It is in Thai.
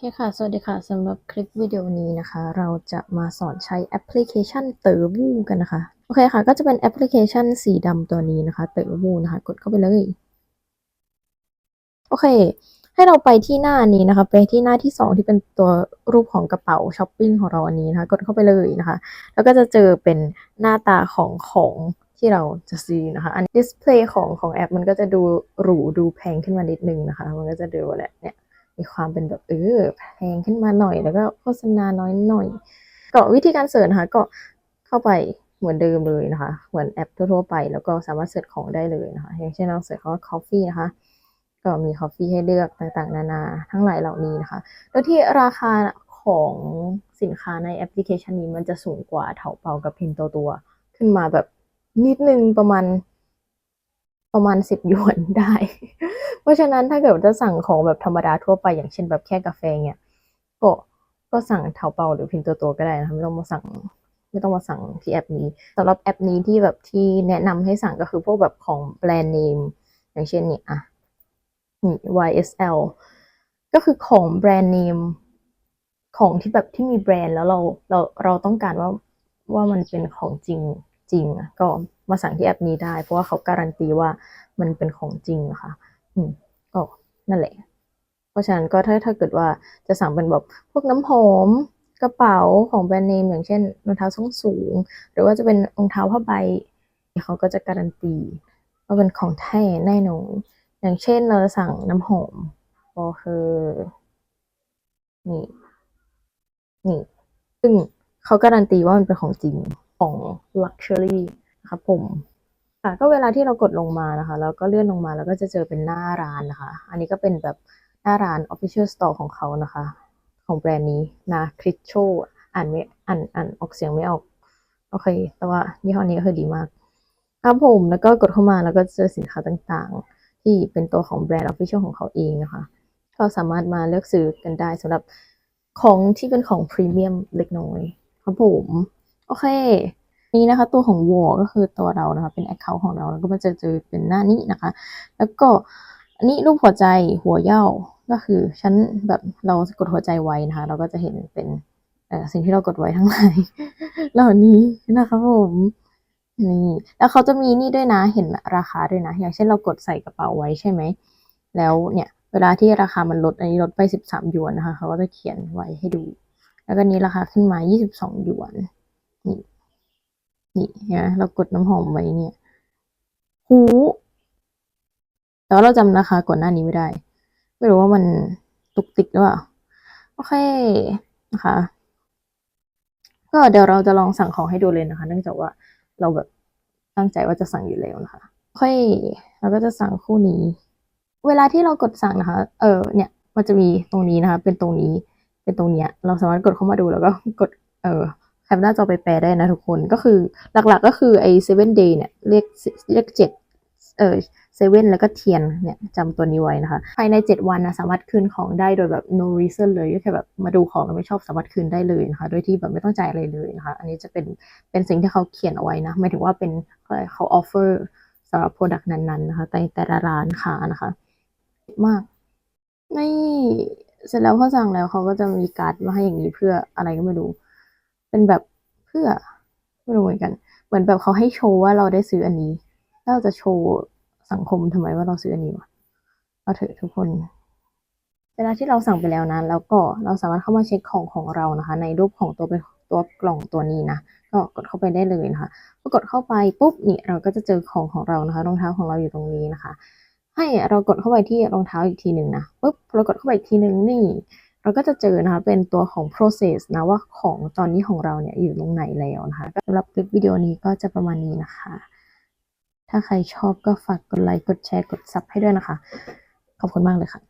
เคค่ะ สวัสดีค่ะ สำหรับคลิปวิดีโอนี้นะคะ เราจะมาสอนใช้แอปพลิเคชันเต๋อวูกันนะคะ โอเคค่ะ ก็จะเป็นแอปพลิเคชันสีดำตัวนี้นะคะ เต๋อวูนะคะ กดเข้าไปเลย โอเค ให้เราไปที่หน้านี้นะคะ ไปที่หน้าที่ 2 ที่เป็นตัวรูปของกระเป๋าช้อปปิ้งของเราอันนี้นะคะ กดเข้าไปเลยนะคะ แล้วก็จะเจอเป็นหน้าตาของของที่เราจะซื้อนะคะ อันดิสเพลย์ของของแอปมันก็จะดูหรูดูแพงขึ้นมานิดนึงนะคะ มันก็จะดูแหละเนี่ย มีความเป็นแบบเออแพงขึ้นมาหน่อย แล้วก็โฆษณาน้อยหน่อย ก็วิธีการเสิร์ชนะคะก็เข้าไปเหมือนเดิมเลยนะคะ เหมือนแอปทั่วๆไป แล้วก็สามารถเสิร์ชของได้เลยนะคะ อย่างเช่นเราเสิร์ชคำว่า coffee นะคะ ก็มี coffee ให้เลือกต่างๆ นานา ทั้งหลายเหล่านี้นะคะ โดยที่ราคาของสินค้าในแอปพลิเคชันนี้มันจะสูงกว่าเถาเปากับพินโตตัว ขึ้นมาแบบนิดนึงประมาณ ประมาณสิบหยวนได้ เพราะฉะนั้นถ้าเกิดจะสั่งของแบบธรรมดาทั่วไปอย่างเช่นแบบแค่กาแฟเนี่ยก็ก็สั่งเถาเปาหรือพิมพ์ตัวตัวก็ได้นะคะไม่ต้องมาสั่งไม่ต้องมาสั่งที่แอปนี้สำหรับแอปนี้ที่แบบที่แนะนำให้สั่งก็คือพวกแบบของแบรนด์เนมอย่างเช่นนี่อะนี่ YSL ก็คือของแบรนด์เนมของที่แบบที่มีแบรนด์แล้วเราเราเราต้องการว่าว่ามันเป็นของจริง จริงอะก็มาสั่งที่แอปนี้ได้ เพราะว่าเขาการันตีว่ามันเป็นของจริงนะคะอืมก็นั่นแหละ เพราะฉะนั้นก็ถ้าถ้าเกิดว่าจะสั่งเป็นแบบพวกน้ำหอมกระเป๋าของแบรนด์เนมอย่างเช่นรองเท้าส้นสูง หรือว่าจะเป็นรองเท้าผ้าใบเขาก็จะการันตีว่าเป็นของแท้แน่นอนอย่างเช่นเราสั่งน้ำหอมก็คือนี่นี่ซึ่งเขาการันตีว่ามันเป็นของจริง ของ luxury นะครับผมค่ะก็เวลาที่เรากดลงมานะคะ แล้วก็เลื่อนลงมาแล้วก็จะเจอเป็นหน้าร้านนะคะ อันนี้ก็เป็นแบบหน้าร้าน official store ของเขานะคะ ของแบรนด์นี้นะคริชโชอ่านไม่อ่านอ่านออกเสียงไม่ออก โอเค แต่ว่ายี่ห้อนี้ก็คือดีมากครับผมแล้วก็กดเข้ามาแล้วก็เจอสินค้าต่างๆ ที่เป็นตัวของแบรนด์ official ของเขาเองนะคะ ก็สามารถมาเลือกซื้อกันได้สำหรับของที่เป็นของพรีเมียมเล็กน้อยครับผม โอเค นี่นะคะตัวของ wall ก็คือตัวเรานะคะ เป็น account ของเรา แล้วก็มาเจอเจอเป็นหน้านี้นะคะ แล้วก็อันนี้รูปหัวใจหัวเหย้าก็คือฉันแบบเรากดหัวใจไว้นะคะ เราก็จะเห็นเป็นสิ่งที่เรากดไว้ทั้งหลายเหล่านี้นะคะผมนี่แล้วเขาจะมีนี่ด้วยนะเห็นราคาด้วยนะ อย่างเช่นเรากดใส่กระเป๋าไว้ใช่ไหม แล้วเนี่ยเวลาที่ราคามันลดอันนี้ลดไปสิบสามหยวนนะคะเขาก็จะเขียนไว้ให้ดู แล้วก็นี้ราคาขึ้นมายี่สิบสองหยวน นี่ นี่เห็นไหมเรากดน้ำหอมไว้เนี่ย หู แต่ว่าเราจำราคาก่อนหน้านี้ไม่ได้ ไม่รู้ว่ามันตุกติกหรือเปล่า โอเค นะคะ ก็เดี๋ยวเราจะลองสั่งของให้ดูเลยนะคะ เนื่องจากว่าเราแบบตั้งใจว่าจะสั่งอยู่แล้วนะคะโอเคเราก็จะสั่งคู่นี้ เวลาที่เรากดสั่งนะคะ เออ เนี่ย มันจะมีตรงนี้นะคะ เป็นตรงนี้ เป็นตรงเนี้ย เราสามารถกดเข้ามาดูแล้วก็กด เออ แคปหน้าจอไปแปลได้นะทุกคนก็คือหลักๆก็คือไอ้ seven day เนี่ยเลขเลขเจ็ดเออเซเว่นแล้วก็เทียนเนี่ยจำตัวนี้ไว้นะคะ ภายใน 7 วันนะสามารถคืนของได้โดยแบบ no reason เลยก็แค่แบบมาดูของแล้วไม่ชอบสามารถคืนได้เลยนะคะ โดยที่แบบไม่ต้องจ่ายอะไรเลยนะคะ อันนี้จะเป็นเป็นสิ่งที่เขาเขียนเอาไว้นะหมายถึงว่าเป็นเขา offer สำหรับ product นั้นๆนะคะในแต่ละร้านค้านะคะมากนี่เสร็จแล้วพอสั่งแล้วเขาก็จะมีการ์ดมาให้อย่างนี้เพื่ออะไรก็ไม่รู้ เป็นแบบเพื่อไม่รู้เหมือนกัน เหมือนแบบเขาให้โชว์ว่าเราได้ซื้ออันนี้แล้วเราจะโชว์สังคมทำไมว่าเราซื้ออันนี้วะเอาเถอะทุกคน เวลาที่เราสั่งไปแล้วนะแล้วก็เราสามารถเข้ามาเช็คของของเรานะคะ ในรูปของตัวเป็นตัวกล่องตัวนี้นะก็กดเข้าไปได้เลยนะคะพอกดเข้าไปปุ๊บนี่เราก็จะเจอของของเรานะคะรองเท้าของเราอยู่ตรงนี้นะคะ ให้เรากดเข้าไปที่รองเท้าอีกทีหนึ่งนะปุ๊บเรากดเข้าไปอีกทีหนึ่งนี่ เราก็จะเจอนะคะเป็นตัวของ process นะว่าของตอนนี้ของเราเนี่ยอยู่ตรงไหนแล้วนะคะสำหรับคลิปวิดีโอนี้ก็จะประมาณนี้นะคะ ถ้าใครชอบก็ฝากกดไลค์กดแชร์กดซับให้ด้วยนะคะ ขอบคุณมากเลยค่ะ